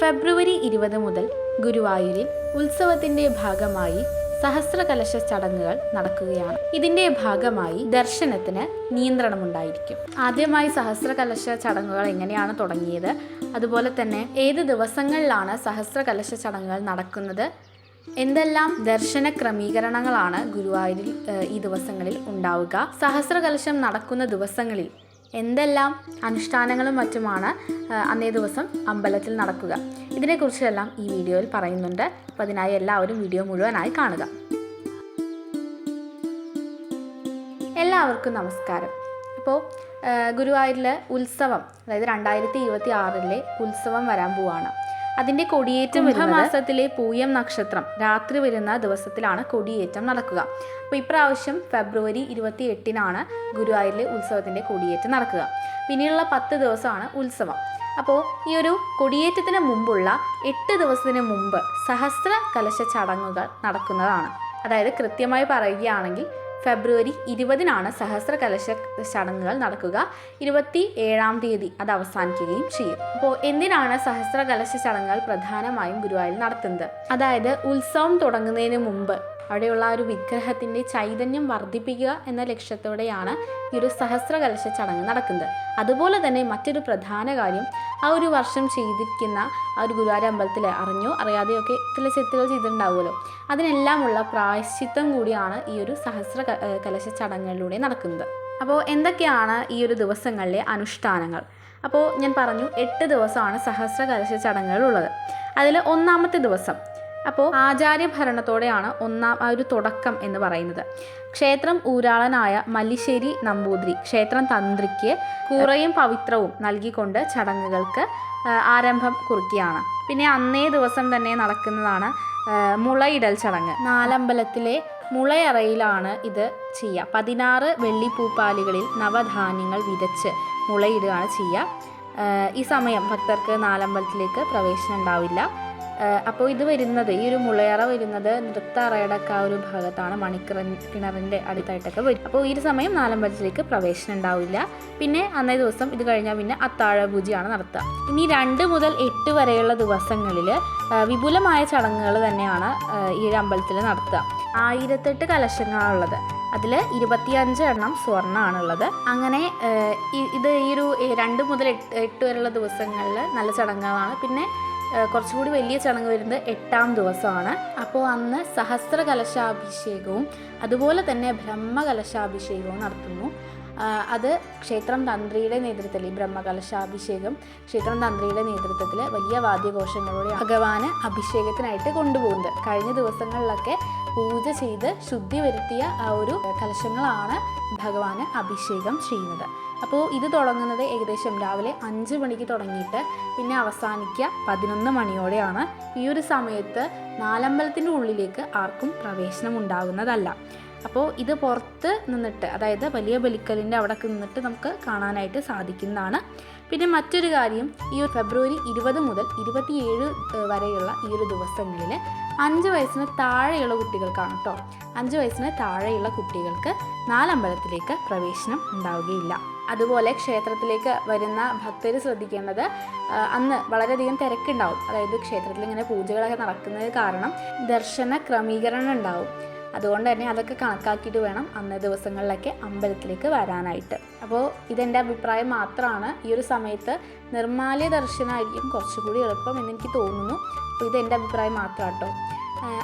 ഫെബ്രുവരി ഇരുപത് മുതൽ ഗുരുവായൂരിൽ ഉത്സവത്തിന്റെ ഭാഗമായി സഹസ്രകലശ ചടങ്ങുകൾ നടക്കുകയാണ്. ഇതിന്റെ ഭാഗമായി ദർശനത്തിന് നിയന്ത്രണമുണ്ടായിരിക്കും. ആദ്യമായി സഹസ്രകലശ ചടങ്ങുകൾ എങ്ങനെയാണ് തുടങ്ങിയത്? അതുപോലെ തന്നെ ഏത് ദിവസങ്ങളിലാണ് സഹസ്രകലശ ചടങ്ങുകൾ നടക്കുന്നത്? എന്തെല്ലാം ദർശന ക്രമീകരണങ്ങളാണ് ഗുരുവായൂരിൽ ഈ ദിവസങ്ങളിൽ ഉണ്ടാവുക? സഹസ്രകലശം നടക്കുന്ന ദിവസങ്ങളിൽ എന്തെല്ലാം അനുഷ്ഠാനങ്ങളും മറ്റുമാണ് അന്നേ ദിവസം അമ്പലത്തിൽ നടക്കുക. ഇതിനെക്കുറിച്ചെല്ലാം ഈ വീഡിയോയിൽ പറയുന്നുണ്ട്. അപ്പോൾ അതിനായി എല്ലാവരും വീഡിയോ മുഴുവനായി കാണുക. എല്ലാവർക്കും നമസ്കാരം. അപ്പോൾ ഗുരുവായൂരിൽ ഉത്സവം അതായത് രണ്ടായിരത്തി ഇരുപത്തി ആറിലെ ഉത്സവം വരാൻ പോവാണ്. അതിന്റെ കൊടിയേറ്റം മാസത്തിലെ പൂയം നക്ഷത്രം. രാത്രി വരുന്ന ദിവസത്തിലാണ് കൊടിയേറ്റം നടക്കുക. അപ്പോൾ ഇപ്രാവശ്യം ഫെബ്രുവരി ഇരുപത്തി എട്ടിനാണ് ഗുരുവായൂരിലെ ഉത്സവത്തിന്റെ കൊടിയേറ്റം നടക്കുക. പിന്നീടുള്ള പത്ത് ദിവസമാണ് ഉത്സവം. അപ്പോൾ ഈ ഒരു കൊടിയേറ്റത്തിന് മുമ്പുള്ള എട്ട് ദിവസത്തിന് മുമ്പ് സഹസ്ര കലശ ചടങ്ങുകൾ നടക്കുന്നതാണ്. അതായത് കൃത്യമായി പറയുകയാണെങ്കിൽ ഫെബ്രുവരി ഇരുപതിനാണ് സഹസ്ര കലശ ചടങ്ങുകൾ നടക്കുക. ഇരുപത്തി ഏഴാം തീയതി അത് അവസാനിക്കുകയും ചെയ്യും. അപ്പോൾ എന്തിനാണ് സഹസ്ര കലശ ചടങ്ങുകൾ പ്രധാനമായും ഗുരുവായൂരിൽ നടത്തുന്നത്? അതായത് ഉത്സവം തുടങ്ങുന്നതിന് മുമ്പ് അവിടെയുള്ള ഒരു വിഗ്രഹത്തിന്റെ ചൈതന്യം വർദ്ധിപ്പിക്കുക എന്ന ലക്ഷ്യത്തോടെയാണ് ഈ ഒരു സഹസ്ര കലശ ചടങ്ങ് നടക്കുന്നത്. അതുപോലെ തന്നെ മറ്റൊരു പ്രധാന കാര്യം ആ ഒരു വർഷം ചെയ്തിരിക്കുന്ന ആ ഒരു ഗുരുവായൂർ അമ്പലത്തിൽ അറിഞ്ഞോ അറിയാതെയോ ഒക്കെ ചില ചെത്തുകൾ ചെയ്തിട്ടുണ്ടാവുമല്ലോ. അതിനെല്ലാമുള്ള പ്രായശ്ചിത്തം കൂടിയാണ് ഈ ഒരു സഹസ്ര കലശ ചടങ്ങുകളിലൂടെ നടക്കുന്നത്. അപ്പോൾ എന്തൊക്കെയാണ് ഈ ഒരു ദിവസങ്ങളിലെ അനുഷ്ഠാനങ്ങൾ? അപ്പോൾ ഞാൻ പറഞ്ഞു എട്ട് ദിവസമാണ് സഹസ്ര കലശ ചടങ്ങുകൾ ഉള്ളത്. അതിൽ ഒന്നാമത്തെ ദിവസം അപ്പോൾ ആചാര്യഭരണത്തോടെയാണ് ഒന്നാം ആ ഒരു തുടക്കം എന്ന് പറയുന്നത്. ക്ഷേത്രം ഊരാളനായ മല്ലിശ്ശേരി നമ്പൂതിരി ക്ഷേത്രം തന്ത്രിക്ക് കൂറയും പവിത്രവും നൽകിക്കൊണ്ട് ചടങ്ങുകൾക്ക് ആരംഭം കുറിക്കുകയാണ്. പിന്നെ അന്നേ ദിവസം തന്നെ നടക്കുന്നതാണ് മുളയിടൽ ചടങ്ങ്. നാലമ്പലത്തിലെ മുളയറയിലാണ് ഇത് ചെയ്യുക. പതിനാറ് വെള്ളിപ്പൂപ്പാലികളിൽ നവധാന്യങ്ങൾ വിതച്ച് മുളയിടുകയാണ് ചെയ്യുക. ഈ സമയം ഭക്തർക്ക് നാലമ്പലത്തിലേക്ക് പ്രവേശനം ഉണ്ടാവില്ല. അപ്പോൾ ഇത് വരുന്നത് ഈ ഒരു മുളയറ വരുന്നത് നൃത്ത അറയുടെ ഒക്കെ ആ ഒരു ഭാഗത്താണ് മണിക്കിറ കിണറിന്റെ അടുത്തായിട്ടൊക്കെ വരും. അപ്പോൾ ഈ ഒരു സമയം നാലമ്പലത്തിലേക്ക് പ്രവേശനം ഉണ്ടാവില്ല. പിന്നെ അന്നേ ദിവസം ഇത് കഴിഞ്ഞാൽ പിന്നെ അത്താഴ പൂജയാണ് നടത്തുക. ഇനി രണ്ട് മുതൽ എട്ട് വരെയുള്ള ദിവസങ്ങളിൽ വിപുലമായ ചടങ്ങുകൾ തന്നെയാണ് ഈ ഒരു അമ്പലത്തിൽ നടത്തുക. ആയിരത്തെട്ട് കലശങ്ങളാണുള്ളത് അതിൽ ഇരുപത്തിയഞ്ച് എണ്ണം സ്വർണമാണുള്ളത് അങ്ങനെ ഇത് ഈ ഒരു രണ്ട് മുതൽ എട്ട് എട്ട് വരെയുള്ള ദിവസങ്ങളിൽ നല്ല ചടങ്ങുകളാണ്. പിന്നെ കുറച്ചുകൂടി വലിയ ചടങ്ങ് വരുന്നത് എട്ടാം ദിവസമാണ്. അപ്പോൾ അന്ന് സഹസ്ര കലശാഭിഷേകവും അതുപോലെ തന്നെ ബ്രഹ്മകലശാഭിഷേകവും നടത്തുന്നു. അത് ക്ഷേത്രം തന്ത്രിയുടെ നേതൃത്വത്തിൽ ഈ ബ്രഹ്മകലശാഭിഷേകം ക്ഷേത്രം തന്ത്രിയുടെ നേതൃത്വത്തിൽ വലിയ വാദ്യഘോഷങ്ങളോടെ ഭഗവാന് അഭിഷേകത്തിനായിട്ട് കൊണ്ടുപോകുന്നത്. കഴിഞ്ഞ ദിവസങ്ങളിലൊക്കെ പൂജ ചെയ്ത് ശുദ്ധി വരുത്തിയ ആ ഒരു കലശങ്ങളാണ് ഭഗവാന് അഭിഷേകം ചെയ്യുന്നത്. അപ്പോൾ ഇത് തുടങ്ങുന്നത് ഏകദേശം രാവിലെ അഞ്ച് മണിക്ക് തുടങ്ങിയിട്ട് പിന്നെ അവസാനിക്കുക പതിനൊന്ന് മണിയോടെയാണ്. ഈ ഒരു സമയത്ത് നാലമ്പലത്തിന്റെ ഉള്ളിലേക്ക് ആർക്കും പ്രവേശനം ഉണ്ടാകുന്നതല്ല. അപ്പോൾ ഇത് പുറത്ത് നിന്നിട്ട് അതായത് വലിയ ബലിക്കലിന്റെ അവിടെ നിന്നിട്ട് നമുക്ക് കാണാനായിട്ട് സാധിക്കുന്നതാണ്. പിന്നെ മറ്റൊരു കാര്യം ഈ ഒരു ഫെബ്രുവരി ഇരുപത് മുതൽ ഇരുപത്തിയേഴ് വരെയുള്ള ഈ ഒരു ദിവസങ്ങളിൽ അഞ്ച് വയസ്സിന് താഴെയുള്ള കുട്ടികൾക്കാണ് കേട്ടോ അഞ്ച് വയസ്സിന് താഴെയുള്ള കുട്ടികൾക്ക് നാലമ്പലത്തിലേക്ക് പ്രവേശനം ഉണ്ടാവുകയില്ല. അതുപോലെ ക്ഷേത്രത്തിലേക്ക് വരുന്ന ഭക്തർ ശ്രദ്ധിക്കേണ്ടത് അന്ന് വളരെയധികം തിരക്കുണ്ടാവും. അതായത് ക്ഷേത്രത്തിൽ ഇങ്ങനെ പൂജകളൊക്കെ നടക്കുന്നത് കാരണം ദർശന ക്രമീകരണം ഉണ്ടാവും. അതുകൊണ്ട് തന്നെ അതൊക്കെ കണക്കാക്കിയിട്ട് വേണം അന്ന് ദിവസങ്ങളിലൊക്കെ അമ്പലത്തിലേക്ക് വരാനായിട്ട്. അപ്പോൾ ഇതെന്റെ അഭിപ്രായം മാത്രമാണ്. ഈ ഒരു സമയത്ത് നിർമ്മാല്യ ദർശനമായിരിക്കും കുറച്ചുകൂടി എളുപ്പം എന്ന് എനിക്ക് തോന്നുന്നു. അപ്പോൾ ഇതെന്റെ അഭിപ്രായം മാത്രം കേട്ടോ.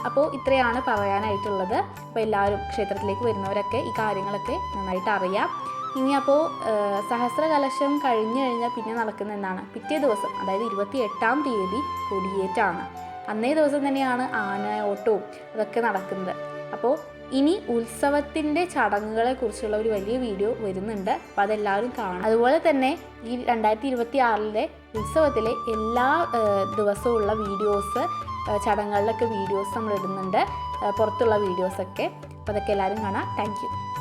അപ്പോൾ ഇത്രയാണ് പറയാനായിട്ടുള്ളത്. അപ്പോൾ എല്ലാവരും ക്ഷേത്രത്തിലേക്ക് വരുന്നവരൊക്കെ ഈ കാര്യങ്ങളൊക്കെ നന്നായിട്ട് അറിയാം. ഇനി അപ്പോൾ സഹസ്ര കലശം കഴിഞ്ഞു കഴിഞ്ഞാൽ പിന്നെ നടക്കുന്ന എന്താണ്? പിറ്റേ ദിവസം അതായത് ഇരുപത്തി എട്ടാം തീയതി കൊടിയേറ്റാണ്. അന്നേ ദിവസം തന്നെയാണ് ആനയോട്ടവും അതൊക്കെ നടക്കുന്നത്. അപ്പോൾ ഇനി ഉത്സവത്തിന്റെ ചടങ്ങുകളെ കുറിച്ചുള്ള ഒരു വലിയ വീഡിയോ വരുന്നുണ്ട്. അപ്പം അതെല്ലാവരും കാണും അതുപോലെ തന്നെ ഈ രണ്ടായിരത്തി ഇരുപത്തി ആറിലെ ഉത്സവത്തിലെ എല്ലാ ഏഹ്, ദിവസവും ഉള്ള വീഡിയോസ് ചടങ്ങുകളിലൊക്കെ വീഡിയോസ് നമ്മൾ ഇടുന്നുണ്ട് പുറത്തുള്ള വീഡിയോസൊക്കെ. അപ്പോൾ അതൊക്കെ എല്ലാവരും കാണാം. താങ്ക്